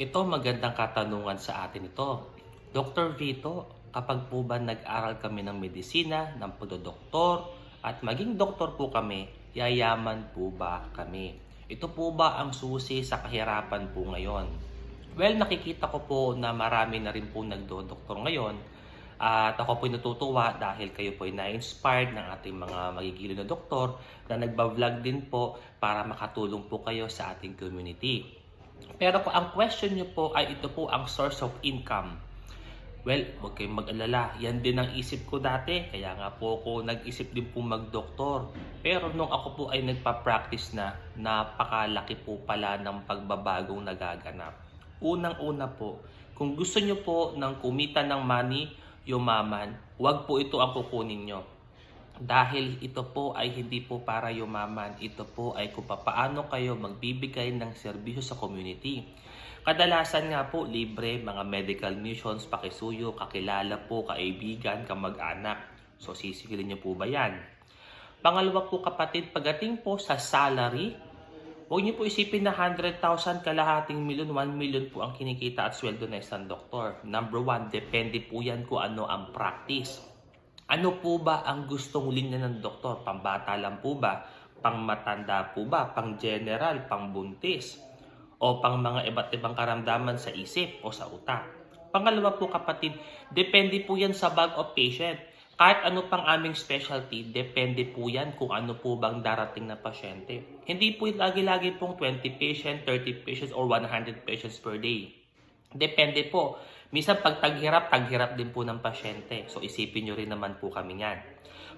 Ito magandang katanungan sa atin ito. Dr. Vito, kapag po ba nag-aral kami ng medisina, ng pagdodoktor, at maging doktor po kami, yayaman po ba kami? Ito po ba ang susi sa kahirapan po ngayon? Well, nakikita ko po na marami na rin po nagdo-doktor ngayon at ako po natutuwa dahil kayo po ay na-inspired ng ating mga magigilo na doktor na nagba-vlog din po para makatulong po kayo sa ating community. Pero kung ang question nyo po ay ito po ang source of income. Well, huwag kayong mag-alala. Yan din ang isip ko dati. Kaya nga po ako nag-isip din po mag-doktor. Pero nung ako po ay nagpa-practice na, napakalaki po pala ng pagbabagong nagaganap. Unang-una po, kung gusto nyo po ng kumita ng money, yumaman, wag po ito ang kukunin nyo. Dahil ito po ay hindi po para yumaman, ito po ay kung paano kayo magbibigay ng serbisyo sa community. Kadalasan nga po, libre, mga medical missions, pakisuyo, kakilala po, kaibigan, kamag-anak. So, sisigilin niyo po ba yan? Pangalawa po kapatid, pagdating po sa salary, huwag niyo po isipin na 100,000 kalahating milyon, 1 million po ang kinikita at sweldo na isang doktor. Number one, depende po yan kung ano ang practice. Ano po ba ang gustong linya ng doktor? Pambata lang po ba? Pang matanda po ba? Pang general? Pang buntis? O pang mga iba't ibang karamdaman sa isip o sa utak? Pangalawa po kapatid, depende po yan sa bag of patient. Kahit ano pang aming specialty, depende po yan kung ano po bang darating na pasyente. Hindi po lagi-lagi pong 20 patient, 30 patients, or 100 patients per day. Depende po. Minsan pag taghirap, taghirap din po ng pasyente. So isipin nyo rin naman po kami yan.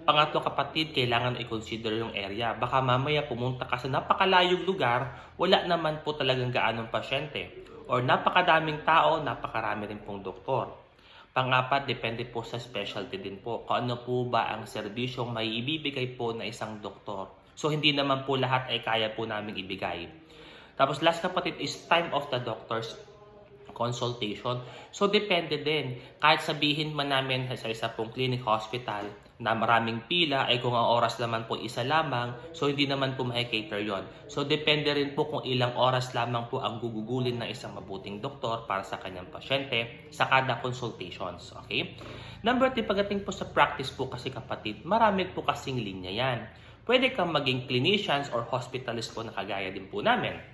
Pangatlo kapatid, kailangan i-consider yung area. Baka mamaya pumunta ka sa napakalayong lugar, wala naman po talagang gaanong pasyente. Or napakadaming tao, napakarami rin pong doktor. Pangapat, depende po sa specialty din po. Kung ano po ba ang serbisyong may ibibigay po na isang doktor. So hindi naman po lahat ay kaya po namin ibigay. Tapos last kapatid is time of the doctors consultation. So, depende din. Kahit sabihin man namin sa isa pong clinic hospital na maraming pila, ay kung ang oras naman po isa lamang, so hindi naman po ma-cater yon. So, depende rin po kung ilang oras lamang po ang gugugulin ng isang mabuting doktor para sa kanyang pasyente sa kada consultations. Okay? Number 3, pagdating po sa practice po kasi kapatid, marami po kasing linya yan. Pwede kang maging clinicians or hospitalist po na kagaya din po namin.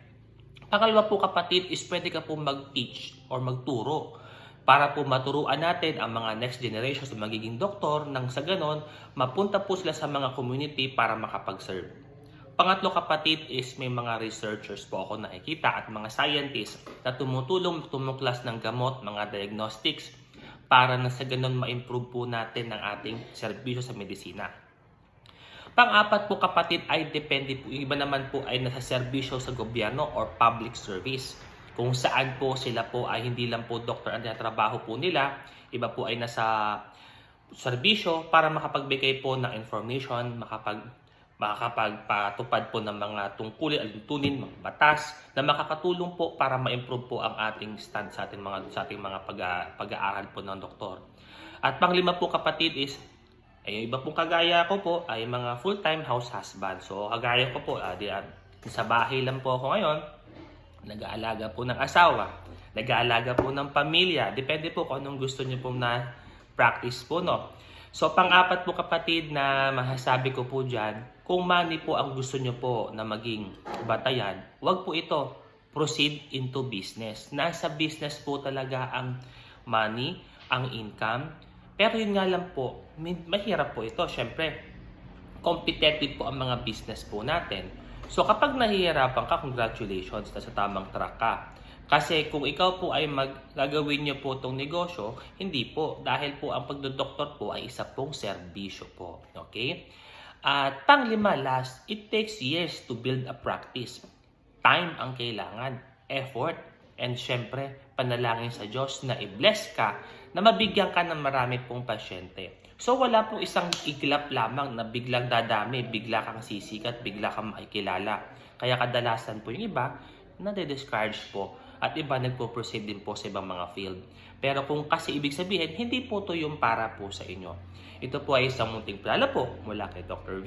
Pangalawa po kapatid is pwede ka po mag-teach or magturo para po maturuan natin ang mga next generations na magiging doktor nang sa ganon mapunta po sila sa mga community para makapag-serve. Pangatlo kapatid is may mga researchers po ako nakikita at mga scientists na tumutulong tumuklas ng gamot, mga diagnostics para na sa ganon ma-improve po natin ang ating serbisyo sa medisina. Pang-apat po kapatid ay depende po, iba naman po ay nasa serbisyo sa gobyerno or public service. Kung saan po sila po ay hindi lang po doktor ang trabaho po nila, iba po ay nasa serbisyo para makapagbigay po ng information, makapag makakapagpatupad po ng mga tungkulin, alintunin, mga batas na makakatulong po para ma-improve po ang ating stand sa ating mga sa ating mga pag, pag-aaral po ng doktor. At panglima po kapatid is ay iba pong kagaya ko po ay mga full-time house husband. So kagaya ko po, ah, di, ah, sa bahay lang po ako ngayon, nag-aalaga po ng asawa, nag-aalaga po ng pamilya. Depende po kung anong gusto niyo po na practice po, no? So pang-apat po kapatid na masasabi ko po dyan, kung money po ang gusto niyo po na maging batayan, wag po ito proceed into business. Nasa business po talaga ang money, ang income, pero yun nga lang po, mahirap po ito. Siyempre, competitive po ang mga business po natin. So kapag nahihirapan ka, congratulations, nasa tamang track ka. Kasi kung ikaw po ay maggagawin niyo po itong negosyo, hindi po. Dahil po ang pagdodoktor po ay isa pong serbisyo po. Okay? At panglima, last, it takes years to build a practice. Time ang kailangan, effort, and syempre, panalangin sa Diyos na i-bless ka na mabigyan ka ng marami pong pasyente. So wala pong isang iglap lamang na biglang dadami, bigla kang sisikat, bigla kang makikilala. Kaya kadalasan po yung iba, nade-discourage po at iba nagpo-proceed din po sa ibang mga field. Pero kung kasi ibig sabihin, hindi po to yung para po sa inyo. Ito po ay isang munting plala po mula kay Dr.